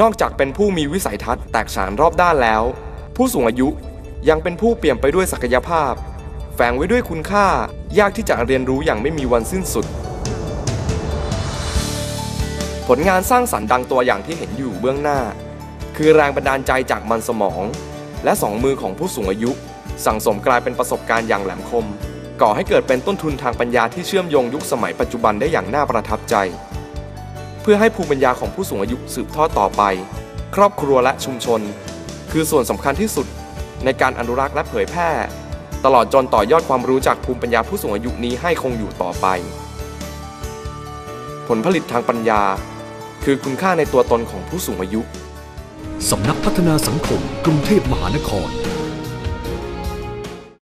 นอกจากเป็นผู้มีวิสัยทัศน์แตกฉานรอบด้านแล้ว ผู้สูงอายุยังเป็นผู้เปี่ยมไปด้วยศักยภาพ แฝงไว้ด้วยคุณค่ายากที่จะเรียนรู้อย่างไม่มีวันสิ้นสุด ผลงานสร้างสรรค์ดังตัวอย่างที่เห็นอยู่เบื้องหน้า คือแรงบันดาลใจจากมันสมอง และสองมือของผู้สูงอายุ สั่งสมกลายเป็นประสบการณ์อย่างแหลมคม ก่อให้เกิดเป็นต้นทุนทางปัญญาที่เชื่อมโยงยุคสมัยปัจจุบันได้อย่างน่าประทับใจ เพื่อให้ภูมิปัญญาของผู้สูงอายุสืบทอดต่อไป ครอบครัวและชุมชน คือส่วนสำคัญที่สุดในการอนุรักษ์และเผยแพร่ ตลอดจนต่อยอดความรู้จากภูมิปัญญาผู้สูงอายุนี้ให้คงอยู่ต่อไป ผลผลิตทางปัญญา คือคุณค่าในตัวตนของผู้สูงอายุสำนักพัฒนาสังคม กรุงเทพมหานคร